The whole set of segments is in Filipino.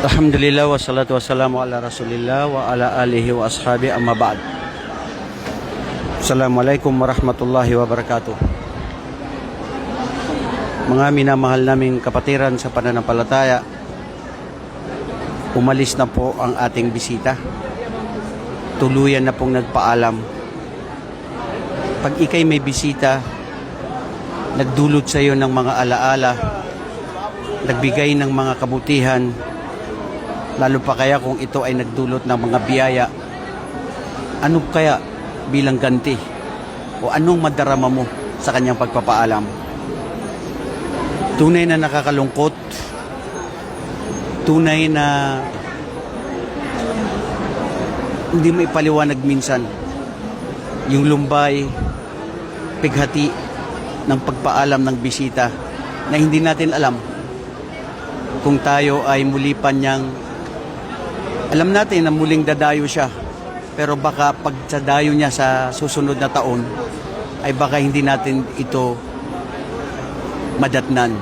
Alhamdulillah wa salatu wa salamu ala rasulillah wa ala alihi wa ashabi amma ba'd. Assalamualaikum warahmatullahi wabarakatuh. Mga minamahal naming kapatiran sa pananampalataya, umalis na po ang ating bisita. Tuluyan na pong nagpaalam. Pag ikay may bisita, nagdulot sa iyo ng mga alaala, nagbigay ng mga kabutihan, lalo pa kaya kung ito ay nagdulot ng mga biyaya, ano kaya bilang ganti? O anong madarama mo sa kanyang pagpapaalam? Tunay na nakakalungkot, tunay na hindi mo ipaliwanag minsan yung lumbay, pighati ng pagpaalam ng bisita na hindi natin alam kung tayo ay muli pa niyang alam natin na muling dadayo siya pero baka pag sa dayo niya sa susunod na taon ay baka hindi natin ito madatnan.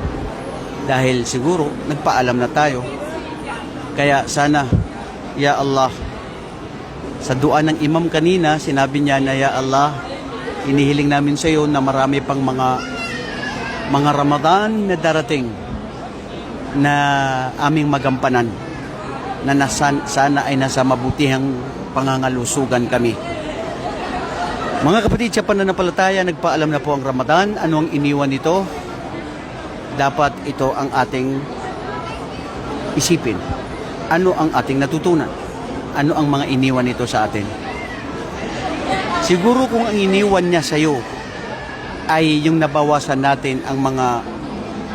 Dahil siguro nagpaalam na tayo. Kaya sana ya Allah sa dua ng imam kanina sinabi niya na ya Allah inihiling namin sa iyo na marami pang mga mga Ramadan na darating na aming magampanan na nasan, sana ay nasa mabutihang pangangalusugan kami. Mga kapatid sa pananampalataya, nagpaalam na po ang Ramadan. Ano ang iniwan nito? Dapat ito ang ating isipin. Ano ang ating natutunan? Ano ang mga iniwan nito sa atin? Siguro kung ang iniwan niya sa iyo ay yung nabawasan natin ang mga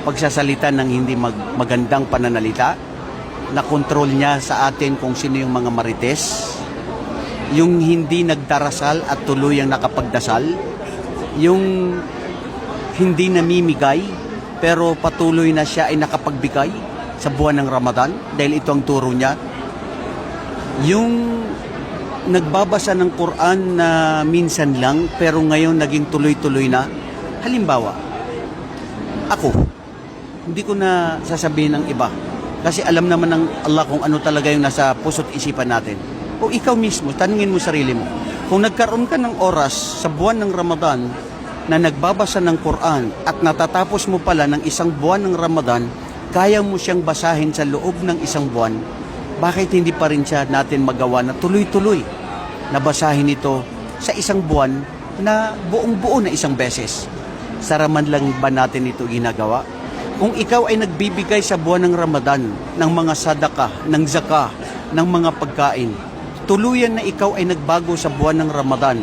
pagsasalita ng hindi mag- magandang pananalita, na control niya sa atin kung sino yung mga marites, yung hindi nagdarasal at tuluyang nakapagdasal, yung hindi namimigay pero patuloy na siya ay nakapagbigay sa buwan ng Ramadan dahil ito ang turo niya. Yung nagbabasa ng Quran na minsan lang pero ngayon naging tuloy-tuloy na. Halimbawa, ako, hindi ko na sasabihin ng iba. Kasi alam naman ng Allah kung ano talaga yung nasa puso't isipan natin. Kung ikaw mismo, tanungin mo sarili mo. Kung nagkaroon ka ng oras sa buwan ng Ramadan na nagbabasa ng Quran at natatapos mo pala ng isang buwan ng Ramadan, kaya mo siyang basahin sa loob ng isang buwan, bakit hindi pa rin siya natin magawa na tuloy-tuloy na basahin ito sa isang buwan na buong-buo na isang beses? Saraman lang ba natin ito ginagawa? Kung ikaw ay nagbibigay sa buwan ng Ramadan ng mga sadaka, ng zaka, ng mga pagkain, tuluyan na ikaw ay nagbago sa buwan ng Ramadan,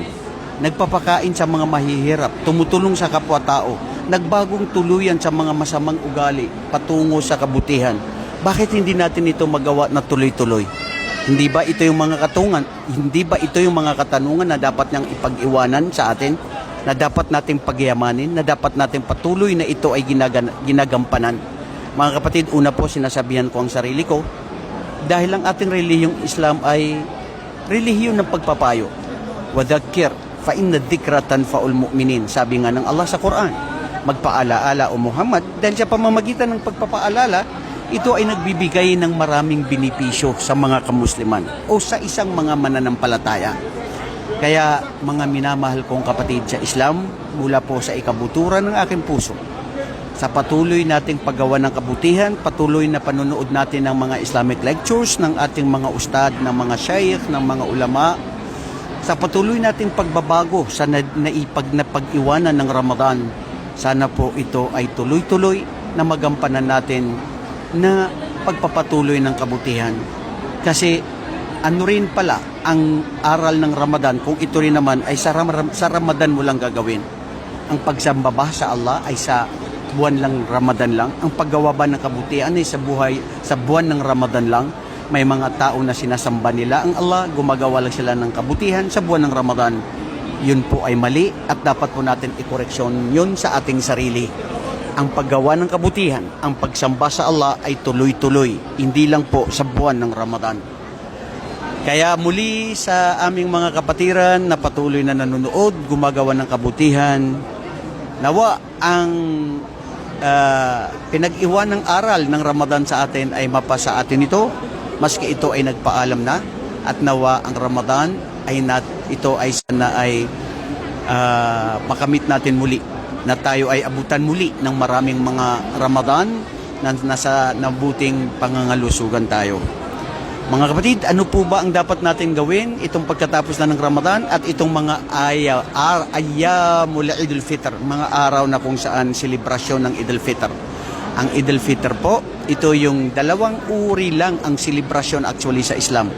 nagpapakain sa mga mahihirap, tumutulong sa kapwa-tao, nagbagong tuluyan sa mga masamang ugali, patungo sa kabutihan. Bakit hindi natin ito magawa na tuloy-tuloy? Hindi ba ito yung mga katungan? Hindi ba ito yung mga katanungan na dapat niyang ipag-iwanan sa atin? Na dapat nating pagyamanin, na dapat nating patuloy na ito ay ginagan, ginagampanan. Mga kapatid, una po sinasabihan ko ang sarili ko, dahil ang ating relihiyong Islam ay relihiyon ng pagpapayo. Wadakir, fa inna dhikra tanfaul mu'minin. Sabi nga ng Allah sa Quran, magpaalaala o Muhammad, dahil sa pamamagitan ng pagpapaalala, ito ay nagbibigay ng maraming binipisyo sa mga kamusliman o sa isang mga mananampalataya. Kaya mga minamahal kong kapatid sa Islam, mula po sa ikabuturan ng aking puso, sa patuloy nating paggawa ng kabutihan, patuloy na panonood natin ng mga Islamic lectures ng ating mga ustad, ng mga shaykh, ng mga ulama, sa patuloy nating pagbabago sa na, naipag na pag-iwanan ng Ramadan, sana po ito ay tuloy-tuloy na magampanan natin na pagpapatuloy ng kabutihan. Kasi ano rin pala ang aral ng Ramadan kung ito rin naman ay sa, Ram- sa Ramadan mo lang gagawin. Ang pagsamba ba sa Allah ay sa buwan lang Ramadan lang. Ang paggawa ba ng kabutihan ay sa buhay sa buwan ng Ramadan lang. May mga tao na sinasamba nila ang Allah, gumagawa lang sila ng kabutihan sa buwan ng Ramadan. Yun po ay mali at dapat po natin ikoreksyon yun sa ating sarili. Ang paggawa ng kabutihan, ang pagsamba sa Allah ay tuloy-tuloy, hindi lang po sa buwan ng Ramadan. Kaya muli sa aming mga kapatiran na patuloy na nanonood, gumagawa ng kabutihan, nawa ang ah, pinag-iwan ng aral ng Ramadan sa atin ay mapasa atin ito, maski ito ay nagpaalam na, at nawa ang Ramadan ay nat, ito ay sana ay ah, makamit natin muli na tayo ay abutan muli ng maraming mga Ramadan na nasa nabuting pangangalusugan tayo. Mga kapatid, ano po ba ang dapat natin gawin itong pagkatapos na ng Ramadan at itong mga aya, ar, ayamul Idul Fitr, mga araw na kung saan selebrasyon ng Idul Fitr. Ang Idul Fitr po, ito yung dalawang uri lang ang selebrasyon actually sa Islam.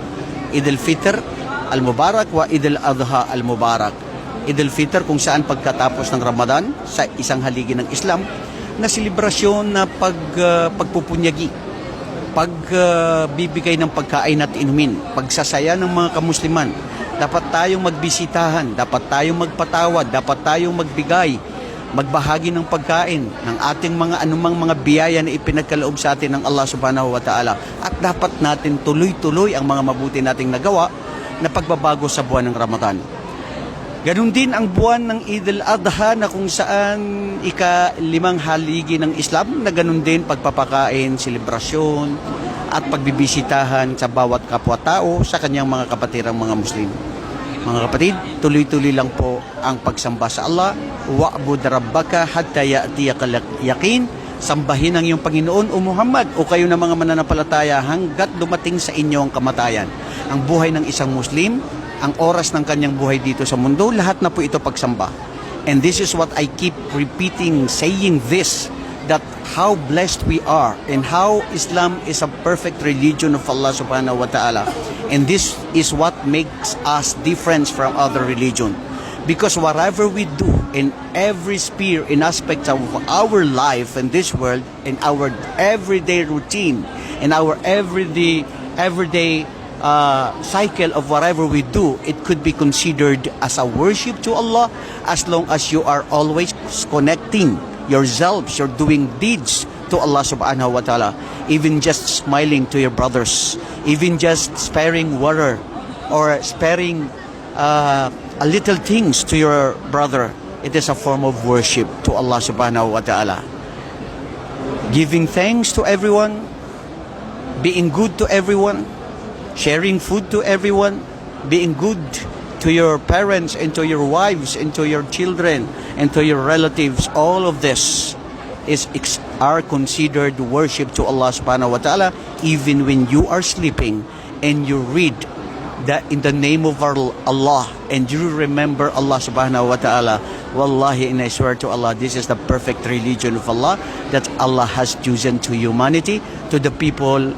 Idul Fitr al-Mubarak wa Idul Adha al-Mubarak. Idul Fitr kung saan pagkatapos ng Ramadan sa isang haligi ng Islam na selebrasyon na pag, ah, pagpupunyagi pagbibigay ng pagkain at inumin, pagsasaya ng mga kamusliman. Dapat tayong magbisitahan, dapat tayong magpatawad, dapat tayong magbigay, magbahagi ng pagkain ng ating mga anumang mga biyaya na ipinagkaloob sa atin ng Allah Subhanahu wa Ta'ala. At dapat natin tuloy-tuloy ang mga mabuti nating nagawa na pagbabago sa buwan ng Ramadan. Ganon din ang buwan ng Eid al-Adha na kung saan ika-limang haligi ng Islam na ganon din pagpapakain, selebrasyon at pagbibisitahan sa bawat kapwa-tao sa kanyang mga kapatirang mga Muslim. Mga kapatid, tuloy-tuloy lang po ang pagsamba sa Allah. Wa'bud rabbaka hatta ya'tiyakal yaqin. Sambahin ang iyong Panginoon o Muhammad o kayo na mga mananampalataya hanggat dumating sa inyo ang kamatayan. Ang buhay ng isang Muslim, ang oras ng kanyang buhay dito sa mundo, lahat na po ito pagsamba. And this is what I keep repeating, saying this, that how blessed we are and how Islam is a perfect religion of Allah subhanahu wa ta'ala. And this is what makes us different from other religion. Because whatever we do in every sphere, in aspects of our life in this world, in our everyday routine, in our everyday, everyday uh, cycle of whatever we do, it could be considered as a worship to Allah as long as you are always connecting yourselves, you're doing deeds to Allah subhanahu wa ta'ala. Even just smiling to your brothers, even just sparing water or sparing uh, a little things to your brother, it is a form of worship to Allah subhanahu wa ta'ala. Giving thanks to everyone, being good to everyone, sharing food to everyone, being good to your parents and to your wives and to your children and to your relatives, all of this is are considered worship to Allah subhanahu wa ta'ala even when you are sleeping and you read that in the name of Allah and you remember Allah subhanahu wa ta'ala. Wallahi and I swear to Allah this is the perfect religion of Allah that Allah has chosen to humanity to the people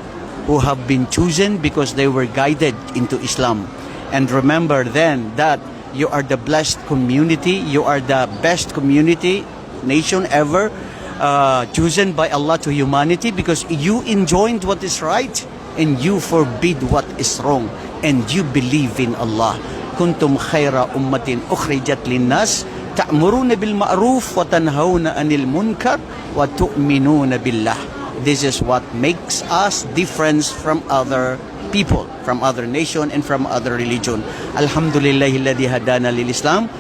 who have been chosen because they were guided into Islam and remember then that you are the blessed community you are the best community nation ever uh, chosen by Allah to humanity because you enjoined what is right and you forbid what is wrong and you believe in Allah. Ukhrijat linnas ta'muruna bil ma'ruf wa tanhauna 'anil munkar wa tu'minuna billah. This is what makes us different from other people, from other nation and from other religion. Alhamdulillahilladzi hadana lil Islam.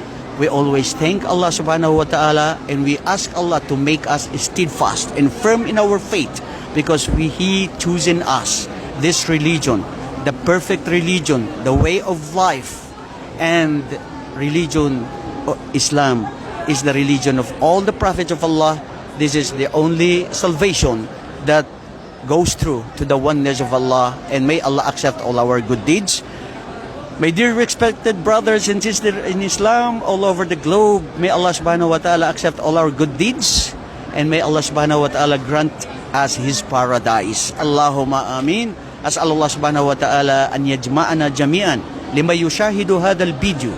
We always thank Allah subhanahu wa ta'ala and we ask Allah to make us steadfast and firm in our faith because we He chosen us, this religion, the perfect religion, the way of life, and religion, o- Islam, is the religion of all the prophets of Allah. This is the only salvation that goes through to the oneness of Allah and may Allah accept all our good deeds. My dear respected brothers and sisters in Islam all over the globe, may Allah subhanahu wa ta'ala accept all our good deeds and may Allah subhanahu wa ta'ala grant us His paradise. Allahumma amin. As'al Allah subhanahu wa ta'ala an yajma'ana jami'an lima yushahidu hadal video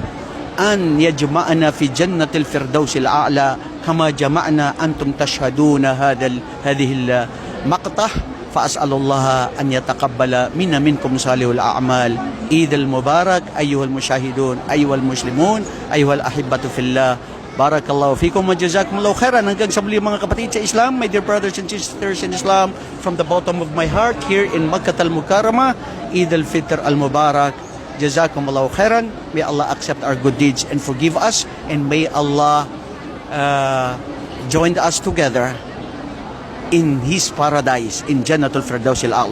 an yajma'ana fi jannatil firdausil a'la kama jama'na antum tashhaduna hadal hadhihi المقطع فأسأل الله أن يتقبل منا منكم صالح الأعمال عيد المبارك أيها المشاهدون أيها المسلمون أيها الأحبة في الله Barakallahu fikum wa jazakumullahu khairan hanggang sa muli mga kapatid sa Islam, my dear brothers and sisters in Islam, from the bottom of my heart here in Makkah al-Mukarramah, Eid al-Fitr al-Mubarak. Jazakumullahu khairan. May Allah accept our good deeds and forgive us and may Allah uh, join us together in His paradise, in Jannatul Firdaus al